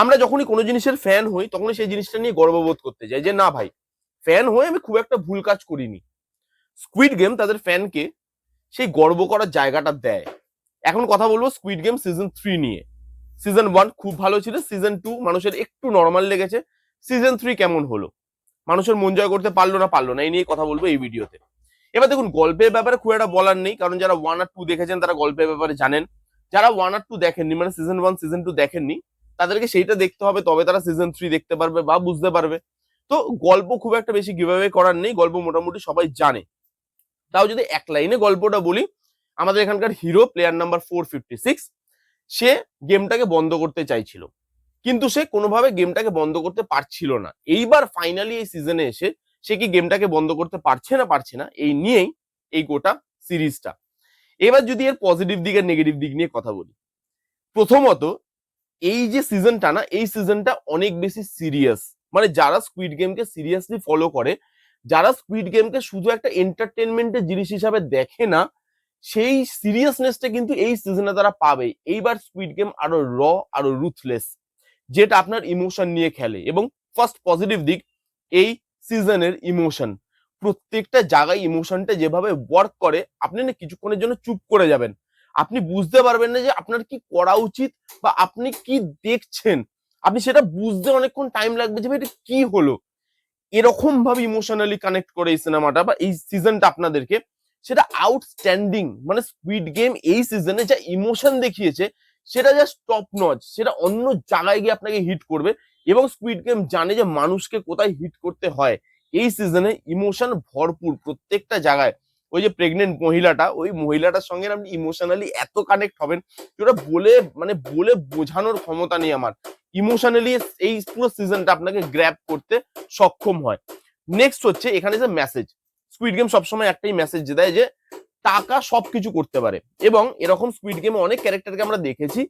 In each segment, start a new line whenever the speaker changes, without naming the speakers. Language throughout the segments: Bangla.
আমরা যখনই কোনো জিনিসের ফ্যান হই, তখনই সেই জিনিসটা নিয়ে গর্ববোধ করতে যাই যে, না ভাই ফ্যান হয়ে আমি খুব একটা ভুল কাজ করিনি। স্কুইড গেম তাদের ফ্যানকে সেই গর্ব করার জায়গাটা দেয়। এখন কথা বলব স্কুইড গেম সিজন থ্রি নিয়ে। সিজন ওয়ান খুব ভালো ছিল সিজন টু মানুষের একটু নর্মাল লেগেছে। সিজন থ্রি কেমন হলো? মানুষের মন জয় করতে পারল না পারল না, এই নিয়ে কথা বলব এই ভিডিওতে এবার দেখুন, গল্পের ব্যাপারে খুব একটা বলার নেই, কারণ যারা ওয়ান আর টু দেখেছেন, তারা গল্পের ব্যাপারে জানেন। যারা ওয়ান আর টু দেখেননি মানে সিজন ওয়ান সিজন টু দেখেননি তাদেরকে সেইটা দেখতে হবে, তবে তারা সিজন থ্রি দেখতে পারবে বা বুঝতে পারবে। তো গল্প খুব একটা বেশি গিভাবে করার নেই, গল্প মোটামুটি সবাই জানে। তাও যদি এক লাইনে গল্পটা বলি, আমাদের এখানকার hero player number four fifty six সে গেমটাকে বন্ধ করতে চাইছিল। কিন্তু সে কোনোভাবে গেমটাকে বন্ধ করতে পারছিল না। এইবার ফাইনালি এই সিজনে এসে সে কি গেমটাকে বন্ধ করতে পারছে না পারছে না, এই নিয়েই এই গোটা সিরিজটা এবার যদি এর পজিটিভ দিক আর নেগেটিভ দিক নিয়ে কথা বলি, প্রথমত এই যে সিজনটা না, এই সিজনটা অনেক বেশি সিরিয়াস মানে যারা স্কুইড গেমকে সিরিয়াসলি ফলো করে, যারা স্কুইড গেমকে শুধু একটা এন্টারটেনমেন্টের জিনিস হিসাবে দেখে না, সেই সিরিয়াসনেসটা কিন্তু এই সিজনে তারা পাবে। এইবার স্কুইড গেম আরও র আরও রুথলেস যেটা আপনার ইমোশন নিয়ে খেলে। এবং ফার্স্ট পজিটিভ দিক, এই সিজনের ইমোশন প্রত্যেকটা জায়গায় ইমোশনটা যেভাবে ওয়ার্ক করে, আপনি না কিছুক্ষণের জন্য চুপ করে যাবেন। আপনি বুঝতে পারবেন না যে আপনার কি করা উচিত বা আপনি কি দেখছেন। আপনি সেটা বুঝতে অনেকক্ষণ টাইম লাগবে যে এটা কি হলো? এরকম ভাবে ইমোশনালি কানেক্ট করে এই সিনেমাটা বা এই সিজনটা আপনাদেরকে, সেটা আউটস্ট্যান্ডিং মানে স্পিড গেম এই সিজনে যা ইমোশন দেখিয়েছে, সেটা জাস্ট টপ নচ সেটা অন্য জায়গায় গিয়ে আপনাকে হিট করবে এবং স্পিড গেম জানে যে মানুষকে কোথায় হিট করতে হয়। এই সিজনে ইমোশন ভরপুর প্রত্যেকটা জায়গায়। ওই যে প্রেগনেন্ট মহিলাটা, ওই মহিলাটার সঙ্গে আপনি ইমোশনালি এত কানেক্ট হবেন যেটা বলে মানে বলে বোঝানোর ক্ষমতা নেই আমার। ইমোশনালি এই পুরো সিজনটা আপনাকে গ্র্যাব করতে সক্ষম হয়। নেক্সট হচ্ছে এখানে যে মেসেজ স্কুইড গেম সবসময় একটাই মেসেজ দেয় যে, টাকা সবকিছু করতে পারে। এবং এরকম স্কুইড গেমে অনেক ক্যারেক্টারকে আমরা দেখেছি,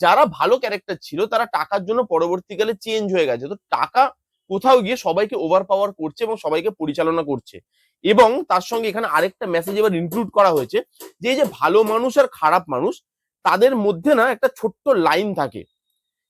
যারা ভালো ক্যারেক্টার ছিল, তারা টাকার জন্য পরবর্তীকালে চেঞ্জ হয়ে গেছে। তো টাকা কোথাও গিয়ে সবাইকে ওভার পাওয়ার করছে এবং সবাইকে পরিচালনা করছে। এবং তার সঙ্গে এখানে আরেকটা মেসেজ এবার ইনক্লুড করা হয়েছে যে যে ভালো মানুষ আর খারাপ মানুষ, তাদের মধ্যে না একটা ছোট্ট লাইন থাকে।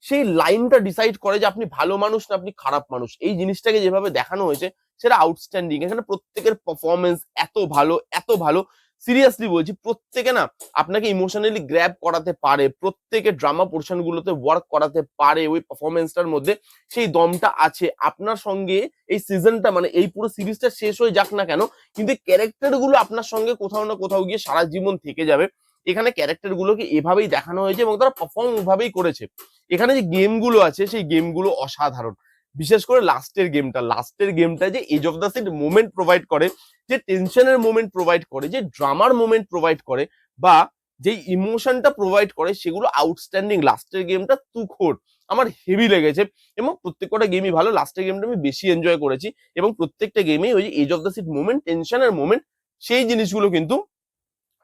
সেই লাইনটা ডিসাইড করে যে আপনি ভালো মানুষ না আপনি খারাপ মানুষ। এই জিনিসটাকে যেভাবে দেখানো হয়েছে, সেটা আউটস্ট্যান্ডিং এখানে প্রত্যেকের পারফরমেন্স এত ভালো এত ভালো। সিরিয়াসলি বলছি, প্রত্যেকে না আপনাকে ইমোশনালি গ্র্যাব করাতে পারে, প্রত্যেকে ড্রামা পোর্শন গুলোতে ওয়ার্ক করাতে পারে, ওই পারফরমেন্সটার মধ্যে সেই দমটা আছে। আপনার সঙ্গে এই সিজনটা মানে এই পুরো সিরিজটা শেষ হয়ে যাক না কেন, কিন্তু ক্যারেক্টারগুলো আপনার সঙ্গে কোথাও না কোথাও গিয়ে সারা জীবন থেকে যাবে। এখানে ক্যারেক্টার গুলোকে এভাবেই দেখানো হয়েছে এবং তারা পারফর্ম ওভাবেই করেছে। এখানে যে গেমগুলো আছে, সেই গেমগুলো অসাধারণ। বিশেষ করে লাস্টের গেমটা লাস্টের গেমটা যে edge of the seat moment provide করে, যে টেনশনের মোমেন্ট প্রোভাইড করে, যে ড্রামার মোমেন্ট প্রোভাইড করে, বা যে ইমোশনটা প্রোভাইড করে, সেগুলো আউটস্ট্যান্ডিং লাস্টের গেমটা তুখোর আমার হেভি লেগেছে এবং প্রত্যেকটা গেমই ভালো। লাস্টের গেমটা আমি বেশি এনজয় করেছি এবং প্রত্যেকটা গেমেই ওই যে edge of the seat moment টেনশনের মোমেন্ট সেই জিনিসগুলো কিন্তু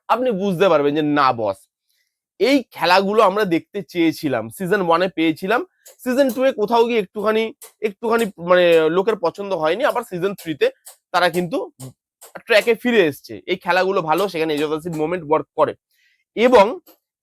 আপনি বুঝতে পারবেন যে না বস এই খেলাগুলো আমরা দেখতে চেয়েছিলাম সিজন ওয়ানে পেয়েছিলাম। সিজন টু এ কোথাও গিয়ে একটুখানি একটুখানি মানে লোকের পছন্দ হয়নি, আবার সিজন থ্রিতে তারা কিন্তু ট্র্যাকে ফিরে এসছে। এই খেলাগুলো ভালো, সেখানে এজোভাসিড মোমেন্ট ওয়ার্ক করে। এবং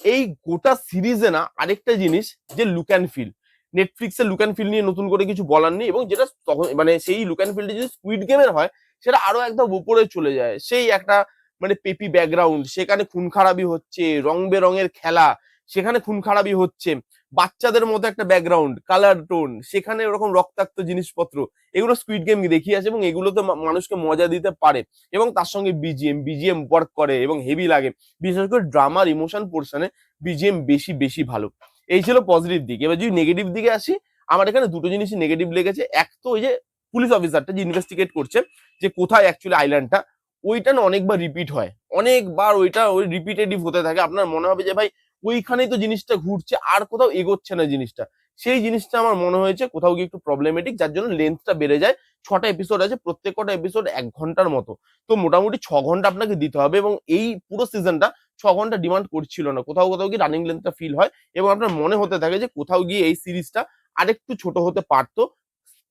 এই গোটা সিরিজে না আরেকটা জিনিস, যে লুক অ্যান্ড ফিল নেটফ্লিক্সের লুক অ্যান্ড ফিল নিয়ে নতুন করে কিছু বলার নেই, এবং যেটা তখন মানে সেই লুক অ্যান্ড ফিলটা যদি স্কুইড গেমের হয়, সেটা আরও একদম উপরে চলে যায়। সেই একটা মানে পেপি ব্যাকগ্রাউন্ড সেখানে খুন খারাপি হচ্ছে, রং বেরঙের খেলা, সেখানে খুন খারাপি হচ্ছে, বাচ্চাদের মতো একটা ব্যাকগ্রাউন্ড কালার টোন সেখানে ওরকম রক্তাক্ত জিনিসপত্র, এগুলো স্কুইড গেম দেখিয়েছে এবং এগুলো তো মানুষকে মজা দিতে পারে এবং তার সঙ্গে বিজিএম বিজিএম ওয়ার্ক করে এবং হেভি লাগে, বিশেষ করে ড্রামার ইমোশন পোর্শনে বিজিএম বেশি বেশি ভালো। এই ছিল পজিটিভ দিক, এবার যদি নেগেটিভ দিকে আসি, আমার এখানে দুটো জিনিসই নেগেটিভ লেগেছে, এক তো ওই যে পুলিশ অফিসারটা যে ইনভেস্টিগেট করছে, যে কোথায় অ্যাকচুয়ালি আইল্যান্ডটা ওইটা না অনেকবার রিপিট হয়। অনেকবার ওইটা ওই রিপিটেটিভ হতে থাকে। আপনার মনে হবে যে, ভাই, ওইখানেই তো জিনিসটা ঘুরছে, আর কোথাও এগোচ্ছে না জিনিসটা। সেই জিনিসটা আমার মনে হয়েছে কোথাও গিয়ে একটু প্রবলেমেটিক যার জন্য লেন্থটা বেড়ে যায়। ছটা এপিসোড আছে, প্রত্যেক কটা এপিসোড এক ঘণ্টার মতো। তো মোটামুটি ছ ঘণ্টা আপনাকে দিতে হবে এবং এই পুরো সিজনটা ছ ঘণ্টা ডিমান্ড করছিল না। কোথাও কোথাও গিয়ে রানিং লেন্থটা ফিল হয় এবং আপনার মনে হতে থাকে যে, কোথাও গিয়ে এই সিরিজটা আরেকটু ছোট হতে পারতো।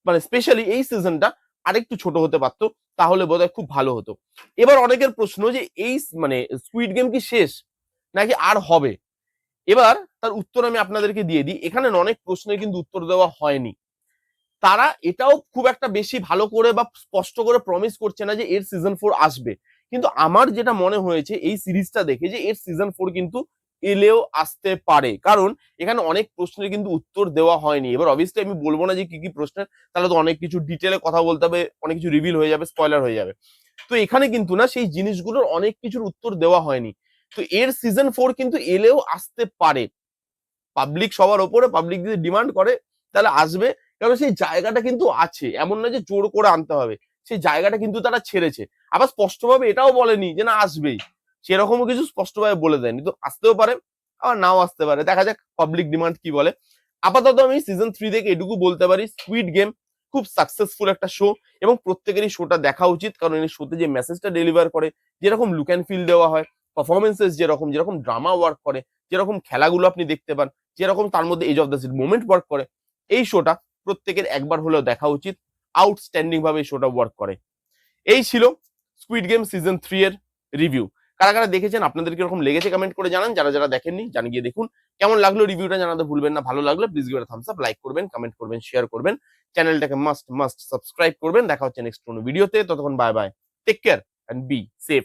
মানে স্পেশালি এই সিজনটা আরেকটু ছোট হতে পারতো, তাহলে বোধহয় খুব ভালো হতো। এবার অনেকের প্রশ্ন যে, এই মানে স্কুইড গেম কি শেষ? নাকি আর হবে? এবার তার উত্তর আমি আপনাদেরকে দিয়ে দিই। এখানে অনেক প্রশ্নের কিন্তু উত্তর দেওয়া হয়নি। তারা এটাও খুব একটা বেশি ভালো করে বা স্পষ্ট করে প্রমিস করছে না যে, এর সিজন ফোর আসবে। কিন্তু আমার যেটা মনে হয়েছে, এই সিরিজটা দেখে যে, এর সিজন ফোর কিন্তু এলেও আসতে পারে। কারণ এখানে অনেক প্রশ্নের কিন্তু উত্তর দেওয়া হয়নি। এবার অবভিয়াসলি আমি বলব না যে কি কি প্রশ্নের, তাহলে তো অনেক কিছু ডিটেলে কথা বলতে হবে, অনেক কিছু রিভিল হয়ে যাবে স্পয়লার হয়ে যাবে। তো এখানে কিন্তু না, সেই জিনিসগুলোর অনেক কিছুর উত্তর দেওয়া হয়নি। তো এর সিজন ফোর কিন্তু এলেও আসতে পারে। পাবলিক সবার ওপরে পাবলিক যদি ডিমান্ড করে, তাহলে আসবে। কারণ সেই জায়গাটা কিন্তু আছে। এমন না যে জোর করে আনতে হবে। সেই জায়গাটা কিন্তু তারা ছেড়েছে। আবার স্পষ্টভাবে এটাও বলেনি যে না, আসবেই। সেরকমও কিছু স্পষ্টভাবে বলে দেয়নি। তো আসতেও পারে, আবার নাও আসতে পারে। দেখা যাক পাবলিক ডিমান্ড কি বলে। আপাতত আমি সিজন থ্রি থেকে এটুকু বলতে পারি স্কুইড গেম খুব সাকসেসফুল একটা শো এবং প্রত্যেকেরই শোটা দেখা উচিত। কারণ এই শোতে যে মেসেজটা ডেলিভার করে, যেরকম লুক অ্যান্ড ফিল দেওয়া হয় পারফরমেন্সেস যেরকম যেরকম ড্রামা ওয়ার্ক করে, যেরকম খেলাগুলো আপনি দেখতে পান, যেরকম তার মধ্যে edge of the seat moment work করে, এই শোটা প্রত্যেকের একবার হলেও দেখা উচিত আউটস্ট্যান্ডিং ভাবে এই শোটা ওয়ার্ক করে। এই ছিল স্কুইড গেম সিজন থ্রি এর রিভিউ কারা কারা দেখেছেন, আপনাদের কীরকম লেগেছে কমেন্ট করে জানান। যারা যারা দেখেননি জান গিয়ে দেখুন কেমন লাগল রিভিউটা জানাতে ভুলবেন না, ভালো লাগল প্লিজ গিয়ে থামস আপ লাইক করবেন কমেন্ট করবেন শেয়ার করবেন। চ্যানেলটাকে মাস্ট মাস্ট সাবস্ক্রাইব করবেন। দেখা হচ্ছে নেক্সট কোনো ভিডিওতে ততক্ষণ bye bye take care and be safe